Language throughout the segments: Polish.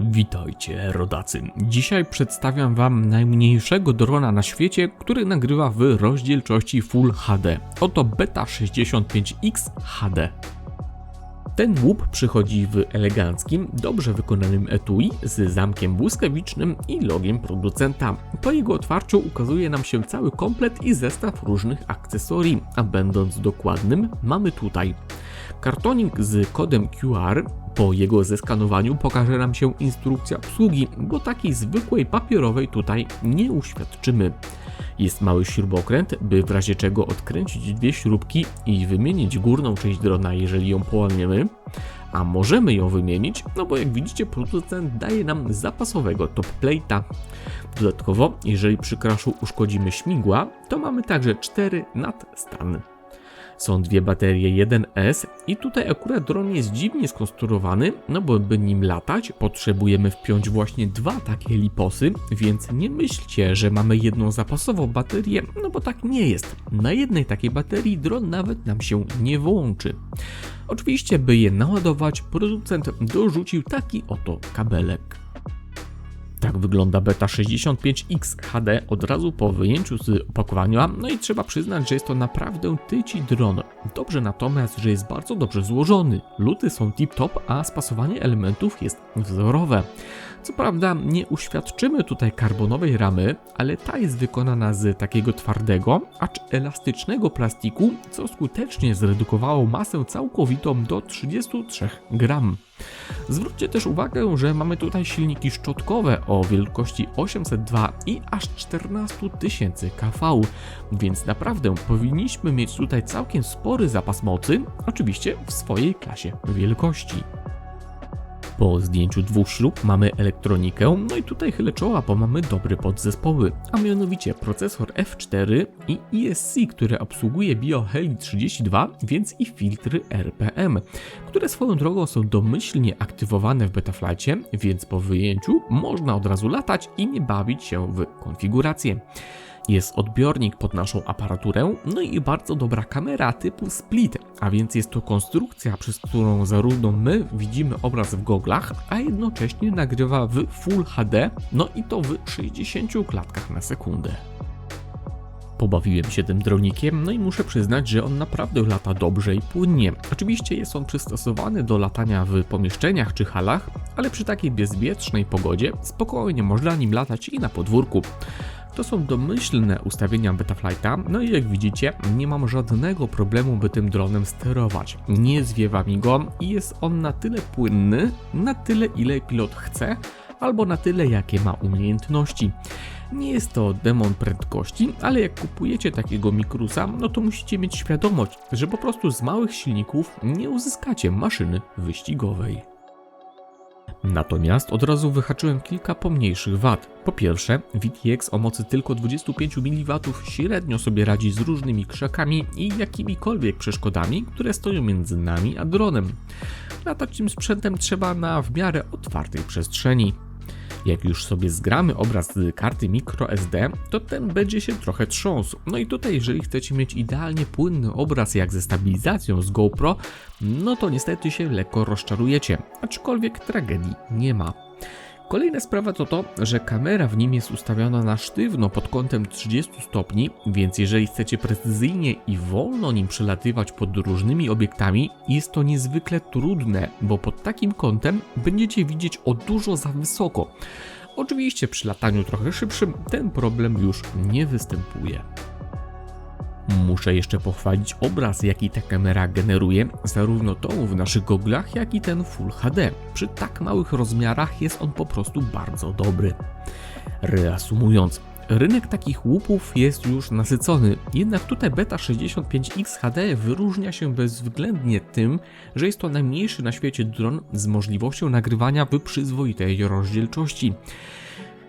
Witajcie, rodacy. Dzisiaj przedstawiam Wam najmniejszego drona na świecie, który nagrywa w rozdzielczości Full HD. Oto Beta 65X HD. Ten łup przychodzi w eleganckim, dobrze wykonanym etui z zamkiem błyskawicznym i logiem producenta. Po jego otwarciu ukazuje nam się cały komplet i zestaw różnych akcesorii, a będąc dokładnym, mamy tutaj kartonik z kodem QR. Po jego zeskanowaniu pokaże nam się instrukcja obsługi, bo takiej zwykłej papierowej tutaj nie uświadczymy. Jest mały śrubokręt, by w razie czego odkręcić dwie śrubki i wymienić górną część drona, jeżeli ją połamiemy. A możemy ją wymienić, no bo jak widzicie, producent daje nam zapasowego top plate'a. Dodatkowo, jeżeli przy crashu uszkodzimy śmigła, to mamy także cztery nadstany. Są dwie baterie 1S i tutaj akurat dron jest dziwnie skonstruowany, no bo by nim latać potrzebujemy wpiąć właśnie dwa takie liposy, więc nie myślcie, że mamy jedną zapasową baterię, no bo tak nie jest. Na jednej takiej baterii dron nawet nam się nie włączy. Oczywiście, by je naładować, producent dorzucił taki oto kabelek. Tak wygląda beta 65X HD od razu po wyjęciu z opakowania, no i trzeba przyznać, że jest to naprawdę tyci dron. Dobrze natomiast, że jest bardzo dobrze złożony. Luty są tip-top, a spasowanie elementów jest wzorowe. Co prawda nie uświadczymy tutaj karbonowej ramy, ale ta jest wykonana z takiego twardego, acz elastycznego plastiku, co skutecznie zredukowało masę całkowitą do 33 gram. Zwróćcie też uwagę, że mamy tutaj silniki szczotkowe o wielkości 802 i aż 14 tysięcy kV, więc naprawdę powinniśmy mieć tutaj całkiem spory zapas mocy, oczywiście w swojej klasie wielkości. Po zdjęciu dwóch śrub mamy elektronikę, no i tutaj chylę czoła, bo mamy dobre podzespoły, a mianowicie procesor F4 i ESC, który obsługuje BioHeli 32, więc i filtry RPM, które swoją drogą są domyślnie aktywowane w Betaflightie, więc po wyjęciu można od razu latać i nie bawić się w konfigurację. Jest odbiornik pod naszą aparaturę, no i bardzo dobra kamera typu split, a więc jest to konstrukcja, przez którą zarówno my widzimy obraz w goglach, a jednocześnie nagrywa w Full HD, no i to w 60 klatkach na sekundę. Pobawiłem się tym dronikiem, no i muszę przyznać, że on naprawdę lata dobrze i płynnie. Oczywiście jest on przystosowany do latania w pomieszczeniach czy halach, ale przy takiej bezwietrznej pogodzie spokojnie można nim latać i na podwórku. To są domyślne ustawienia Betaflighta, no i jak widzicie, nie mam żadnego problemu, by tym dronem sterować. Nie zwiewa mi go i jest on na tyle płynny, na tyle ile pilot chce, albo na tyle jakie ma umiejętności. Nie jest to demon prędkości, ale jak kupujecie takiego mikrusa, no to musicie mieć świadomość, że po prostu z małych silników nie uzyskacie maszyny wyścigowej. Natomiast od razu wyhaczyłem kilka pomniejszych wad. Po pierwsze, VTX o mocy tylko 25 mW średnio sobie radzi z różnymi krzakami i jakimikolwiek przeszkodami, które stoją między nami a dronem. Latać tym sprzętem trzeba na w miarę otwartej przestrzeni. Jak już sobie zgramy obraz z karty microSD, to ten będzie się trochę trząsł. No i tutaj, jeżeli chcecie mieć idealnie płynny obraz jak ze stabilizacją z GoPro, no to niestety się lekko rozczarujecie, aczkolwiek tragedii nie ma. Kolejna sprawa to to, że kamera w nim jest ustawiona na sztywno pod kątem 30 stopni, więc jeżeli chcecie precyzyjnie i wolno nim przelatywać pod różnymi obiektami, jest to niezwykle trudne, bo pod takim kątem będziecie widzieć o dużo za wysoko. Oczywiście przy lataniu trochę szybszym ten problem już nie występuje. Muszę jeszcze pochwalić obraz, jaki ta kamera generuje, zarówno tą w naszych goglach, jak i ten Full HD. Przy tak małych rozmiarach jest on po prostu bardzo dobry. Reasumując, rynek takich łupów jest już nasycony, jednak tutaj Beta 65X HD wyróżnia się bezwzględnie tym, że jest to najmniejszy na świecie dron z możliwością nagrywania w przyzwoitej rozdzielczości.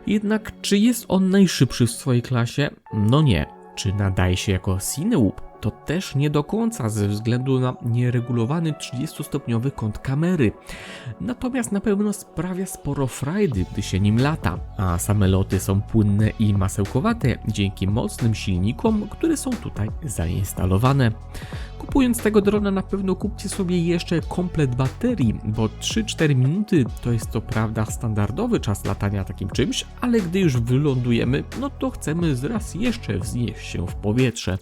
Jednak czy jest on najszybszy w swojej klasie? No nie. Czy nadaje się jako Cinewoop? To też nie do końca ze względu na nieregulowany 30-stopniowy kąt kamery. Natomiast na pewno sprawia sporo frajdy, gdy się nim lata, a same loty są płynne i masełkowate dzięki mocnym silnikom, które są tutaj zainstalowane. Kupując tego drona na pewno kupcie sobie jeszcze komplet baterii, bo 3-4 minuty to jest to prawda standardowy czas latania takim czymś, ale gdy już wylądujemy, no to chcemy zraz jeszcze wznieść się w powietrze.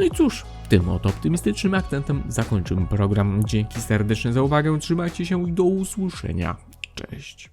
No i cóż, tym oto optymistycznym akcentem zakończymy program. Dzięki serdeczne za uwagę, trzymajcie się i do usłyszenia. Cześć.